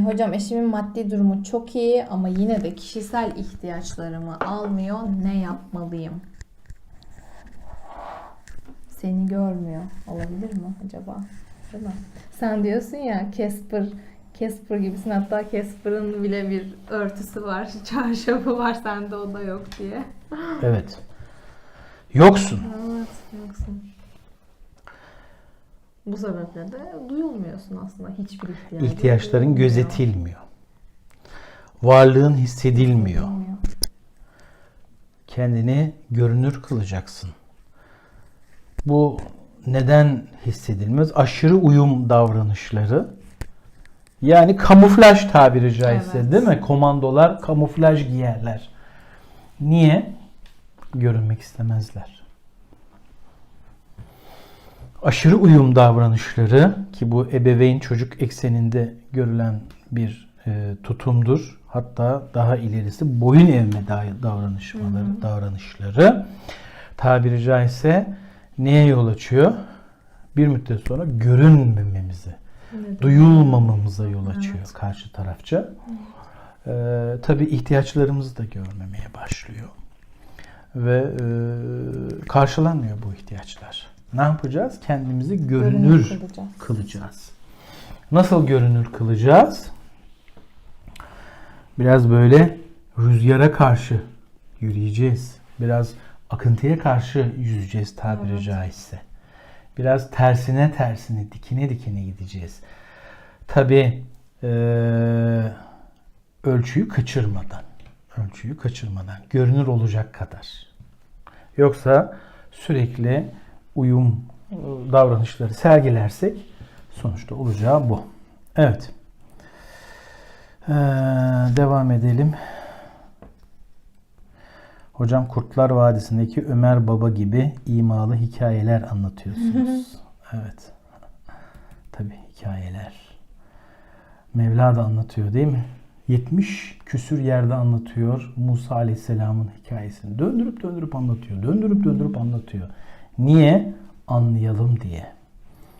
Hocam eşimin maddi durumu çok iyi ama yine de kişisel ihtiyaçlarımı almıyor. Ne yapmalıyım? Seni görmüyor. Olabilir mi acaba? Değil mi? Sen diyorsun ya Casper Casper gibisin. Hatta Casper'ın bile bir örtüsü var, çarşafı var. Sende o da yok diye. Evet. Yoksun. Evet, yoksun. Bu sebeple de duyulmuyorsun aslında hiçbir ihtiyacı. İhtiyaçların duyulmuyor. gözetilmiyor. Varlığın hissedilmiyor. Duyulmuyor. Kendini görünür kılacaksın. Bu neden hissedilmez? Aşırı uyum davranışları. Yani kamuflaj tabiri caizse Evet. değil mi? Komandolar kamuflaj giyerler. Niye? Görünmek istemezler. Aşırı uyum davranışları ki bu ebeveyn çocuk ekseninde görülen bir e, tutumdur. Hatta daha ilerisi boyun eğme da- davranışmaları, davranışları tabiri caizse neye yol açıyor? Bir müddet sonra görünmememize, Neden? duyulmamamıza yol açıyor Evet. karşı tarafça. Ee, tabii ihtiyaçlarımızı da görmemeye başlıyor. Ve e, karşılanmıyor. Ne yapacağız? Kendimizi görünür, Görünür kılacağız. kılacağız. Nasıl görünür kılacağız? Biraz böyle rüzgara karşı yürüyeceğiz. Biraz akıntıya karşı yüzeceğiz tabiri Evet. caizse. Biraz tersine tersine, dikine dikine gideceğiz. Tabi ölçüyü kaçırmadan. Ölçüyü kaçırmadan. Görünür olacak kadar. Yoksa sürekli uyum e, davranışları sergilersek sonuçta olacağı bu. Evet. Ee, devam edelim. Hocam Kurtlar Vadisi'ndeki Ömer Baba gibi imalı hikayeler anlatıyorsunuz. evet. Tabi hikayeler. Mevla da anlatıyor değil mi? 70 küsür yerde anlatıyor Musa Aleyhisselam'ın hikayesini. Döndürüp döndürüp anlatıyor. Döndürüp döndürüp anlatıyor. Niye? Anlayalım diye.